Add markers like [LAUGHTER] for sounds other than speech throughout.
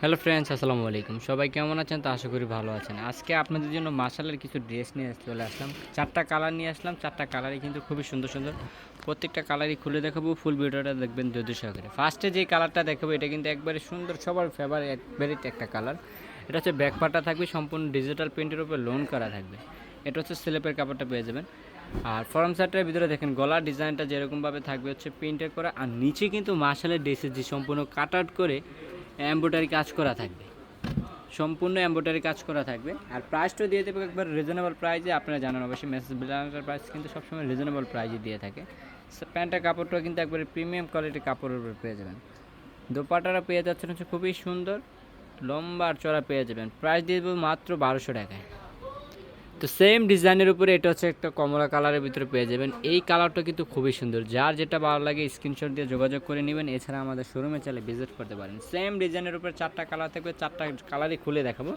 Hello friends, আসসালামু আলাইকুম। সবাই কেমন আছেন? তা আশা করি ভালো আছেন। আজকে আপনাদের জন্য মাসালের কিছু ড্রেস নিয়ে চলে আসলাম। চারটা কালার নিয়ে আসলাম। চারটা কালারই কিন্তু খুবই সুন্দর সুন্দর। প্রত্যেকটা কালারই খুলে দেখাবো। ফুল ভিডিওটা দেখবেন ধৈর্য সহকারে। ফার্স্টে যে কালারটা দেখাবো, এটা কিন্তু একবারে সুন্দর, সবার ফেভারিট ভেরিট একটা কালার। এটা হচ্ছে ব্যাকপারটা থাকবে, সম্পূর্ণ ডিজিটাল প্রিন্টের উপর লোন করা থাকবে। এটা হচ্ছে স্লিপের কাপড়টা পেয়ে যাবেন। আর ফরম শার্টের ভিতরে দেখেন, গলার ডিজাইনটা যেরকমভাবে থাকবে হচ্ছে প্রিন্টের করা। আর নিচে কিন্তু মার্শালের ড্রেসের যে সম্পূর্ণ কাট আউট করে এম্ব্রয়ডারি কাজ করা থাকবে। সম্পূর্ণ এম্ব্রয়ডারি কাজ করা থাকবে। আর প্রাইসটাও দিয়ে দেবে একবার রিজনেবল প্রাইসে আপনারা জানেন অবশ্যই মেসেজ বিলানোর প্রাইস কিন্তু সবসময় রিজনেবল প্রাইসে দিয়ে থাকে। প্যান্টের কাপড়টাও কিন্তু একবারে প্রিমিয়াম কোয়ালিটির কাপড়ের উপর পেয়ে যাবেন। দোপাটারা পেয়ে যাচ্ছেন হচ্ছে খুবই সুন্দর, লম্বা আর চড়া পেয়ে যাবেন। প্রাইস দিয়ে দেবো মাত্র বারোশো টাকায়। তো সেম ডিজাইনের উপরে এটা হচ্ছে একটা কমলা কালারের ভিতরে পেয়ে যাবেন। এই কালারটা কিন্তু খুবই সুন্দর। যার যেটা ভালো লাগে স্ক্রিনশট দিয়ে যোগাযোগ করে নেবেন। এছাড়া আমাদের শোরুমে চাইলে ভিজিট করতে পারেন। সেম ডিজাইনের উপরে চারটা কালার থাকবে। চারটা কালারই খুলে দেখাবো।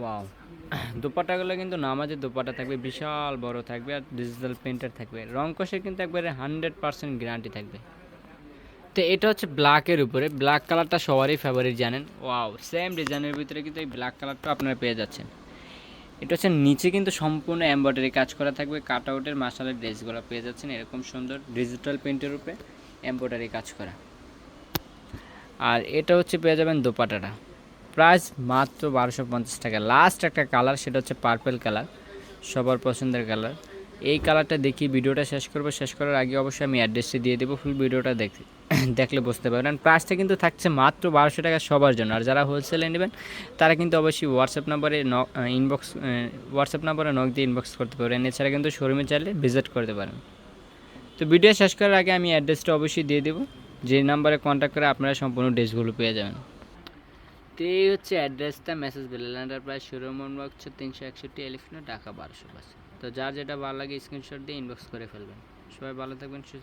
ওয়াও [CLEARS THROAT] দোপাটাগুলো কিন্তু নামাজের দোপাটা থাকবে। বিশাল বড় থাকবে আর ডিজিটাল প্রিন্টার থাকবে। রং কষে কিন্তু একবারে হান্ড্রেড পার্সেন্ট গ্যারান্টি থাকবে। তো এটা হচ্ছে ব্ল্যাকের উপরে। ব্ল্যাক কালারটা সবারই ফেভারিট জানেন। ওয়াও সেম ডিজাইনের ভিতরে কিন্তু এই ব্ল্যাক কালারটা আপনারা পেয়ে যাচ্ছেন। এটা হচ্ছে নিচে কিন্তু সম্পূর্ণ এমব্রয়ডারি কাজ করা থাকবে। কাট আউটের মাসালের ড্রেসগুলো পেয়ে যাচ্ছেন এরকম সুন্দর ডিজিটাল প্রিন্টের উপরে এমব্রয়ডারি কাজ করা। আর এটা হচ্ছে পেয়ে যাবেন দোপাটাটা প্রাইস মাত্র বারোশো পঞ্চাশ টাকা। লাস্ট একটা কালার সেটা হচ্ছে পার্পেল কালার সবার পছন্দের কালার এই কালারটা দেখি, ভিডিওটা শেষ করব। শেষ করার আগে অবশ্যই আমি অ্যাড্রেসটি দিয়ে দেবো ফুল ভিডিওটা দেখ দেখলে বুঝতে পারবেন। প্রাইসটা কিন্তু থাকছে মাত্র বারোশো টাকা সবার জন্য। আর যারা হোলসেলে নেবেন, তারা কিন্তু অবশ্যই হোয়াটসঅ্যাপ নাম্বারে ইনবক্স হোয়াটসঅ্যাপ নাম্বারে নক দিয়ে ইনবক্স করতে পারেন এছাড়া কিন্তু শোরুমে চাইলে ভিজিট করতে পারেন। তো ভিডিও শেষ করার আগে আমি অ্যাড্রেসটা অবশ্যই দিয়ে দেবো। যে নাম্বারে কন্ট্যাক্ট করে আপনারা সম্পূর্ণ ড্রেসগুলো পেয়ে যাবেন। তো এই হচ্ছে অ্যাড্রেসটা মেসেজ বেলেল এন্টারপ্রাইজ শোরুম হচ্ছে তিনশো একষট্টি এলিফিনো ঢাকা, বারোশো পাঁচ তো যার যেটা ভালো লাগে স্ক্রিনশট দিয়ে ইনবক্স করে ফেলবেন। সবাই ভালো থাকবেন, সুস্থ